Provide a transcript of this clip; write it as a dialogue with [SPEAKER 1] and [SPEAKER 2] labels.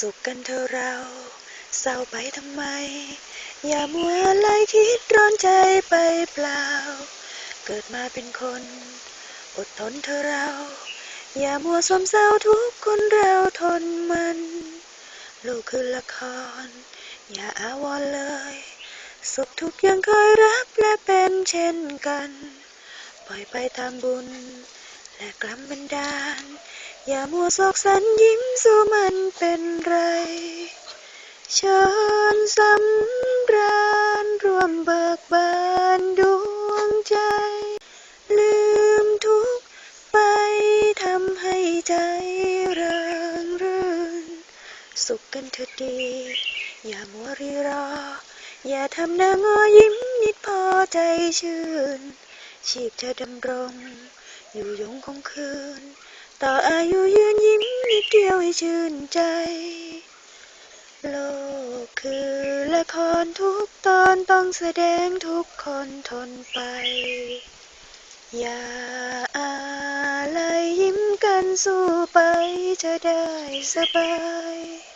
[SPEAKER 1] สุขกันเถอะเรา เศร้าไปทำไม อย่ามัวไล่คิดร้อนใจไปเปล่า เกิดมาเป็นคน อดทนเถอะเรา อย่ามัวสมเศร้าทุกคนเราทนมันลูกคือละคร อย่าอาวรเลย สุขทุกยังเคยรับและเป็นเช่นกัน ปล่อยไปตามบุญและกลัมบันดาล อย่ามัวโศกสันยิ้มสู้มันเป็นไร เชิญสำราญร่วมเบิกบานดวงใจ ลืมทุกไปทำให้ใจเริงรื่น สุขกันเถิดดี อย่ามัวรีรอ อย่าทำหน้างอยิ้มนิดพอใจชื่น ชีพเธอดำรง อยู่ยงคงคืน ต่ออายุยืนยิ้มนิดเดียวให้ชื่นใจ โลกคือละครทุกตอนต้องแสดงทุกคนทนไป อย่าอะไรยิ้มกันสู้ไปจะได้สบาย